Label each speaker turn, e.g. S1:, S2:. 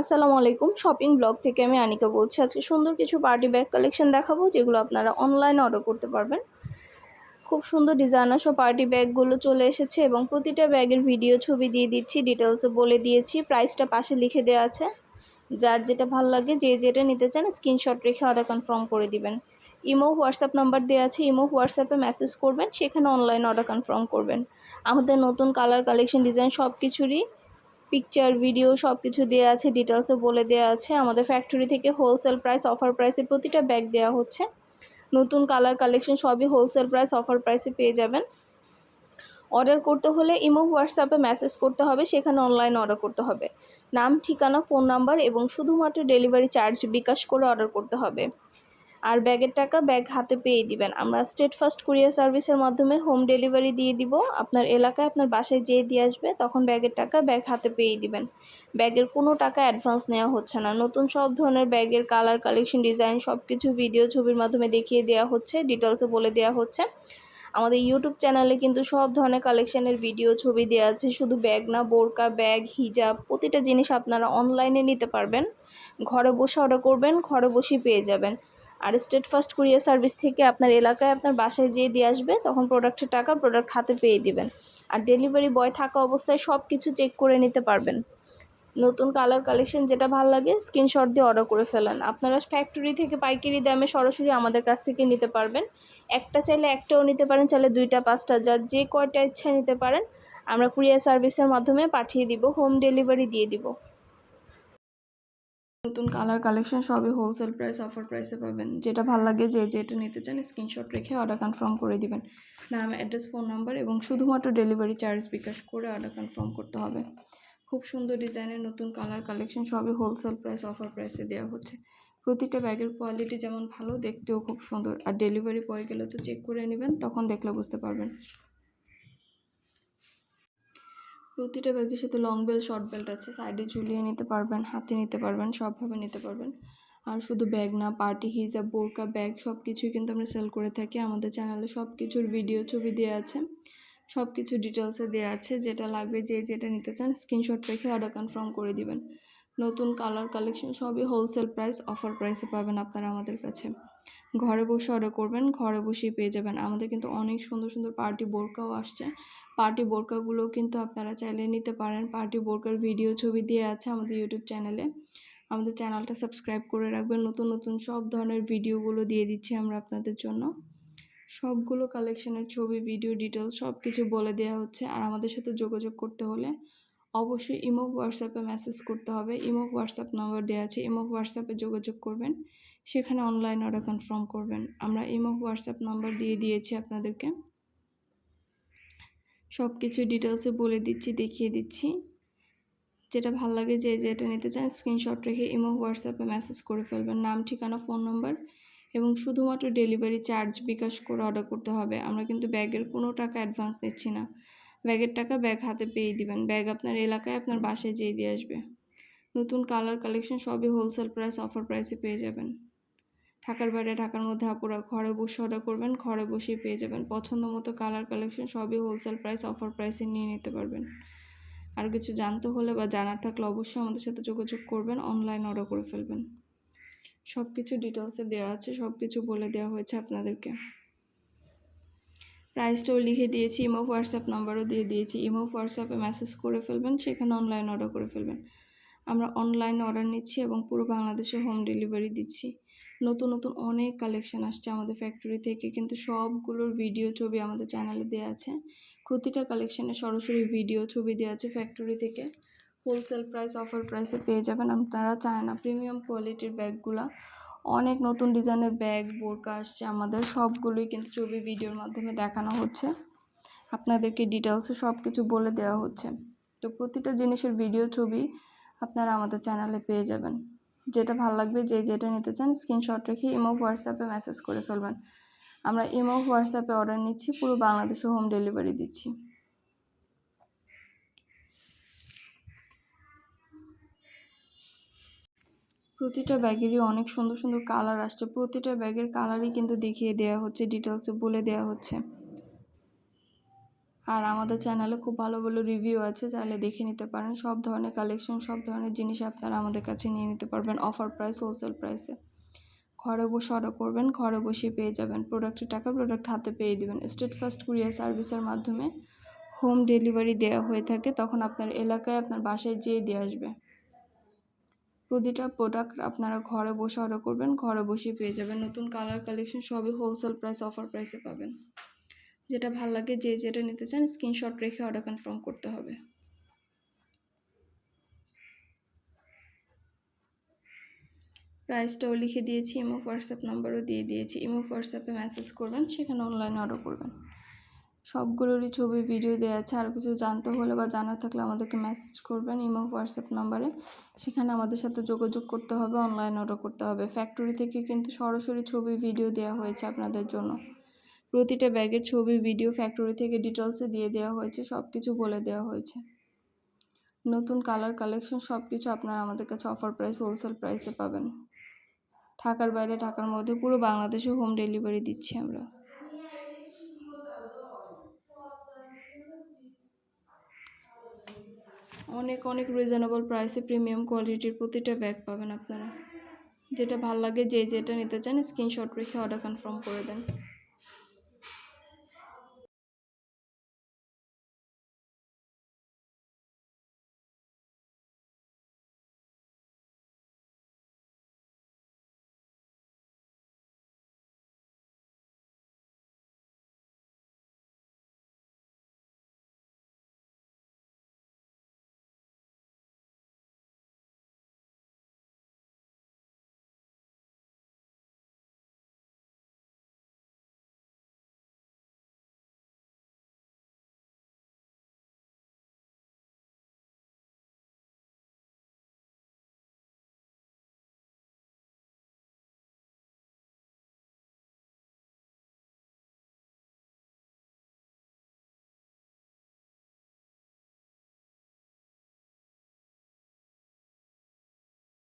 S1: আসসালামু আলাইকুম। Shopping blog থেকে আমি আনিকা বলছি। আজকে সুন্দর কিছু পার্টি ব্যাগ কালেকশন দেখাবো, যেগুলো আপনারা অনলাইনে অর্ডার করতে পারবেন। খুব সুন্দর ডিজাইনার সব পার্টি ব্যাগগুলো চলে এসেছে এবং প্রতিটা ব্যাগের ভিডিও ছবি দিয়ে দিচ্ছি ডিটেলসে বলে দিয়েছি। প্রাইসটা পাশে লিখে দেওয়া আছে। যার যেটা ভালো লাগে, যে যেটা নিতে চান স্ক্রিনশট রেখে অর্ডার কনফার্ম করে দিবেন। ইমো হোয়াটসঅ্যাপ নাম্বার দেওয়া আছে। ইমো হোয়াটসঅ্যাপে মেসেজ করবেন, সেখানে অনলাইন অর্ডার কনফার্ম করবেন। আমাদের নতুন কালার কালেকশন ডিজাইন সব কিছুরই পিকচার ভিডিও সব কিছু দেওয়া আছে ডিটেলসে বলে দেওয়া আছে। আমাদের ফ্যাক্টরি থেকে হোলসেল প্রাইস অফার প্রাইসে প্রতিটা ব্যাগ দেওয়া হচ্ছে। নতুন কালার কালেকশন সবই হোলসেল প্রাইস অফার প্রাইসে পেয়ে যাবেন। অর্ডার করতে হলে ইমো, হোয়াটসঅ্যাপে মেসেজ করতে হবে, সেখানে অনলাইন অর্ডার করতে হবে। নাম, ঠিকানা ফোন নাম্বার এবং শুধুমাত্র ডেলিভারি চার্জ বিকাশ করে অর্ডার করতে হবে। আর ব্যাগের টাকা ব্যাগ হাতে পেয়ে দিবেন। আমরা স্টেট ফার্স্ট কুরিয়ার সার্ভিসের মাধ্যমে হোম ডেলিভারি দিয়ে দিব। আপনার এলাকায় আপনার বাসায় যেয়ে দিয়ে আসবে, তখন ব্যাগের টাকা ব্যাগ হাতে পেয়ে দিবেন। ব্যাগের কোনো টাকা অ্যাডভান্স নেওয়া হচ্ছে না। নতুন সব ধরনের ব্যাগের কালার কালেকশন ডিজাইন সব কিছু ভিডিও ছবির মাধ্যমে দেখিয়ে দেওয়া হচ্ছে ডিটেলসে বলে দেওয়া হচ্ছে। আমাদের ইউটিউব চ্যানেলে কিন্তু সব ধরনের কালেকশনের ভিডিও ছবি দেওয়া আছে। শুধু ব্যাগ না, বোরকা, ব্যাগ, হিজাব, প্রতিটা জিনিস আপনারা অনলাইনে নিতে পারবেন। ঘরে বসে অর্ডার করবেন, ঘরে বসেই পেয়ে যাবেন। আর স্টেট ফার্স্ট কুরিয়ার সার্ভিস থেকে আপনার এলাকায় আপনার বাসায় যেয়ে দিয়ে আসবে, তখন প্রোডাক্টের টাকা প্রোডাক্ট হাতে পেয়ে দিবেন। আর ডেলিভারি বয় থাকা অবস্থায় সব কিছু চেক করে নিতে পারবেন। নতুন কালার কালেকশন যেটা ভালো লাগে স্ক্রিনশট দিয়ে অর্ডার করে ফেলেন। আপনারা ফ্যাক্টরি থেকে পাইকারি দামে সরাসরি আমাদের কাছ থেকে নিতে পারবেন। একটা চাইলে একটাও নিতে পারেন, চাইলে দুইটা, পাঁচটা, যার যে কয়টা ইচ্ছা নিতে পারেন, আমরা কুরিয়ার সার্ভিসের মাধ্যমে পাঠিয়ে দিব হোম ডেলিভারি দিয়ে দিব। নতুন কালার কালেকশন সবই হোলসেল প্রাইস অফার প্রাইসে পাবেন। যেটা ভালো লাগে যে যেটা নিতে চান স্ক্রিনশট রেখে অর্ডার কনফার্ম করে দিবেন। নাম অ্যাড্রেস ফোন নাম্বার এবং শুধুমাত্র ডেলিভারি চার্জ বিকাশ করে অর্ডার কনফার্ম করতে হবে। খুব সুন্দর ডিজাইনের নতুন কালার কালেকশন সবই হোলসেল প্রাইস অফার প্রাইসে দেওয়া হচ্ছে। প্রতিটা ব্যাগের কোয়ালিটি যেমন ভালো, দেখতেও খুব সুন্দর। আর ডেলিভারি বয় গেলে তো চেক করে নেবেন, তখন দেখলে বুঝতে পারবেন। প্রতিটা ব্যাগের সাথে লং বেল্ট শর্ট বেল্ট আছে। সাইডে ঝুলিয়ে নিতে পারবেন, হাতে নিতে পারবেন, সবভাবে নিতে পারবেন। আর শুধু ব্যাগ না পার্টি হিজাব, বোরকা ব্যাগ সব কিছুই কিন্তু আমরা সেল করে থাকি। আমাদের চ্যানেলে সব কিছুর ভিডিও ছবি দেওয়া আছে। সব কিছু ডিটেলসে দেওয়া আছে। যেটা লাগবে, যে যেটা নিতে চান স্ক্রিনশট রেখে অর্ডার কনফার্ম করে দিবেন। নতুন কালার কালেকশন সবই হোলসেল প্রাইস অফার প্রাইসে পাবেন আপনারা আমাদের কাছে। ঘরে বসে অর্ডার করবেন, ঘরে বসেই পেয়ে যাবেন। আমাদের কিন্তু অনেক সুন্দর সুন্দর পার্টি বোরকাও আসছে। পার্টি বোরকাগুলোও কিন্তু আপনারা চাইলে নিতে পারেন। পার্টি বোরকার ভিডিও ছবি দিয়ে আছে আমাদের ইউটিউব চ্যানেলে আমাদের চ্যানেলটা সাবস্ক্রাইব করে রাখবেন। নতুন নতুন সব ধরনের ভিডিওগুলো দিয়ে দিচ্ছি আমরা আপনাদের জন্য। সবগুলো কালেকশনের ছবি ভিডিও ডিটেলস সব কিছু বলে দেওয়া হচ্ছে। আর আমাদের সাথে যোগাযোগ করতে হলে অবশ্যই ইমো হোয়াটসঅ্যাপে মেসেজ করতে হবে। ইমো হোয়াটসঅ্যাপ নাম্বার দেওয়া আছে, ইমো হোয়াটসঅ্যাপে যোগাযোগ করবেন। সেখানে অনলাইন অর্ডার কনফার্ম করবেন। আমরা ইমো হোয়াটসঅ্যাপ নাম্বার দিয়ে দিয়েছি আপনাদেরকে। সব কিছু ডিটেলসে বলে দিচ্ছি, দেখিয়ে দিচ্ছি। যেটা ভালো লাগে যে যেটা নিতে চান স্ক্রিনশট রেখে ইমো হোয়াটসঅ্যাপে মেসেজ করে ফেলবেন। নাম, ঠিকানা ফোন নম্বর এবং শুধুমাত্র ডেলিভারি চার্জ বিকাশ করে অর্ডার করতে হবে। আমরা কিন্তু ব্যাগের কোনো টাকা অ্যাডভান্স দিচ্ছি না। ব্যাগের টাকা ব্যাগ হাতে পেয়ে দিবেন। ব্যাগ আপনার এলাকায় আপনার বাসায় যেয়ে দিয়ে আসবে। নতুন কালার কালেকশন সবই হোলসেল প্রাইস, অফার প্রাইসে পেয়ে যাবেন। ঢাকার বাইরে, ঢাকার মধ্যে আপুরা ঘরে বসে অর্ডার করবেন, ঘরে বসেই পেয়ে যাবেন। পছন্দ মতো কালার কালেকশন সবই হোলসেল প্রাইস, অফার প্রাইসে নিয়ে নিতে পারবেন। আর কিছু জানতে হলে বা জানার থাকলে অবশ্যই আমাদের সাথে যোগাযোগ করবেন অনলাইন অর্ডার করে ফেলবেন। সব কিছু ডিটেলসে দেওয়া আছে সব কিছু বলে দেওয়া হয়েছে আপনাদেরকে। প্রাইসটাও লিখে দিয়েছি ইমো হোয়াটসঅ্যাপ নাম্বারও দিয়ে দিয়েছি। ইমো হোয়াটসঅ্যাপে মেসেজ করে ফেলবেন, সেখানে অনলাইন অর্ডার করে ফেলবেন। আমরা অনলাইন অর্ডার নিচ্ছি এবং পুরো বাংলাদেশে হোম ডেলিভারি দিচ্ছি। নতুন নতুন অনেক কালেকশন আসছে আমাদের ফ্যাক্টরি থেকে, কিন্তু সবগুলোর ভিডিও ছবি আমাদের চ্যানেলে দেওয়া আছে। প্রতিটা কালেকশানে সরাসরি ভিডিও ছবি দেওয়া আছে ফ্যাক্টরি থেকে। হোলসেল প্রাইস অফার প্রাইসে পেয়ে যাবেন আপনারা। চায় না প্রিমিয়াম কোয়ালিটির ব্যাগগুলো অনেক নতুন ডিজাইনের ব্যাগ, বোরকা আসছে, আমাদের সবগুলোই কিন্তু ছবি ভিডিওর মাধ্যমে দেখানো হচ্ছে। আপনাদেরকে ডিটেলসে সব কিছু বলে দেওয়া হচ্ছে। তো প্রতিটা জিনিসের ভিডিও ছবি আপনারা আমাদের চ্যানেলে পেয়ে যাবেন। যেটা ভালো লাগবে, যে যেটা নিতে চান স্ক্রিনশট রেখে ইমো হোয়াটসঅ্যাপে মেসেজ করে ফেলবেন। আমরা ইমো হোয়াটসঅ্যাপে অর্ডার নিচ্ছি, পুরো বাংলাদেশে হোম ডেলিভারি দিচ্ছি। প্রতিটা ব্যাগেরই অনেক সুন্দর সুন্দর কালার আসছে। প্রতিটা ব্যাগের কালারই কিন্তু দেখিয়ে দেওয়া হচ্ছে ডিটেলসে বলে দেওয়া হচ্ছে। আর আমাদের চ্যানেলে খুব ভালো ভালো রিভিউ আছে, চাইলে দেখে নিতে পারেন। সব ধরনের কালেকশন সব ধরনের জিনিস আপনারা আমাদের কাছে নিয়ে নিতে পারবেন অফার প্রাইস হোলসেল প্রাইসে ঘরে বসে অর্ডার করবেন, ঘরে বসে পেয়ে যাবেন। প্রোডাক্টের টাকা প্রোডাক্ট হাতে পেয়ে দেবেন। স্টেট ফার্স্ট কুরিয়ার সার্ভিসের মাধ্যমে হোম ডেলিভারি দেওয়া হয়ে থাকে, তখন আপনার এলাকায় আপনার বাসায় যেয়ে দিয়ে আসবে। প্রতিটা প্রোডাক্ট আপনারা ঘরে বসে অর্ডার করবেন, ঘরে বসে পেয়ে যাবেন। নতুন কালার কালেকশন সবই হোলসেল প্রাইস অফার প্রাইসে পাবেন। যেটা ভালো লাগে, যে যেটা নিতে চান স্ক্রিনশট রেখে অর্ডার কনফার্ম করতে হবে। প্রাইসটাও লিখে দিয়েছি ইমো হোয়াটসঅ্যাপ নাম্বারও দিয়ে দিয়েছি। ইমো হোয়াটসঅ্যাপে মেসেজ করবেন, সেখানে অনলাইনে অর্ডার করবেন। সবগুলোরই ছবি ভিডিও দেওয়া আছে। আর কিছু জানতে হলে বা জানার থাকলে আমাদেরকে মেসেজ করবেন ইমো হোয়াটসঅ্যাপ নাম্বারে সেখানে আমাদের সাথে যোগাযোগ করতে হবে অনলাইন অর্ডার করতে হবে। ফ্যাক্টরি থেকে কিন্তু সরাসরি ছবি ভিডিও দেওয়া হয়েছে আপনাদের জন্য। প্রতিটা ব্যাগের ছবি ভিডিও ফ্যাক্টরি থেকে ডিটেলসে দিয়ে দেওয়া হয়েছে সব কিছু বলে দেওয়া হয়েছে। নতুন কালার কালেকশন সব কিছু আপনারা আমাদের কাছে অফার প্রাইস হোলসেল প্রাইসে পাবেন। ঢাকার বাইরে, ঢাকার মধ্যে পুরো বাংলাদেশে হোম ডেলিভারি দিচ্ছি আমরা। অনেক অনেক রিজনেবল প্রাইসে প্রিমিয়াম কোয়ালিটির প্রতিটা ব্যাগ পাবেন আপনারা। যেটা ভালো লাগে যে যেটা নিতে চান স্ক্রিনশট রেখে অর্ডার কনফার্ম করে দেন।